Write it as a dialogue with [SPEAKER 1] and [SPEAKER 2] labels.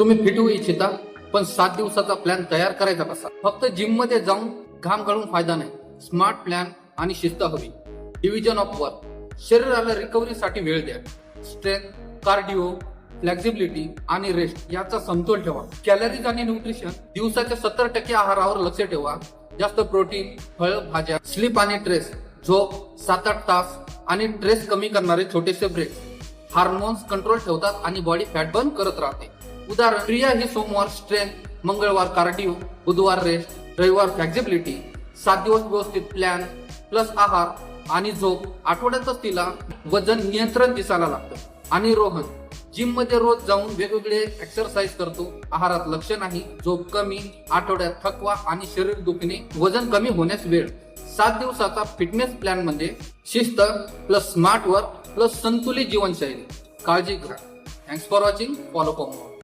[SPEAKER 1] तुम्ही फिट होऊ इच्छिता पण सात दिवसाचा प्लॅन तयार करायचा कसा? फक्त जिममध्ये जाऊन घाम घालून फायदा नाही. स्मार्ट प्लॅन आणि शिस्त हवी. डिव्हिजन ऑफ वर्क शरीराला रिकव्हरीसाठी वेळ द्या. स्ट्रेंथ कार्डिओ फ्लेक्झिबिलिटी आणि रेस्ट याचा समतोल ठेवा. कॅलरीज आणि न्यूट्रिशन दिवसाच्या सत्तर टक्के आहारावर लक्ष ठेवा. जास्त प्रोटीन फळ भाज्या स्लीप आणि ट्रेस झोप सात आठ तास आणि ट्रेस कमी करणारे छोटेसे ब्रेक हार्मोन्स कंट्रोल ठेवतात आणि बॉडी फॅट बर्न करत राहते. उदाहरण क्रिया ही सोमवार स्ट्रेंथ मंगळवार कार्डिओ बुधवार रेस्ट रविवार फ्लेक्झिबिलिटी सात दिवस व्यवस्थित प्लॅन प्लस आहार आणि झोप. आठवड्यातच तिला वजन नियंत्रण दिसायला लागतं. आणि रोहन जिममध्ये रोज जाऊन वेगवेगळे एक्सरसाइज करतो. आहारात लक्ष नाही झोप कमी आठवड्यात थकवा आणि शरीर दुखणे वजन कमी होण्यास वेळ. सात दिवसाचा फिटनेस प्लॅन म्हणजे शिस्त प्लस स्मार्ट वर्क प्लस संतुलित जीवनशैली. काळजी घ्या. Thanks for watching follow for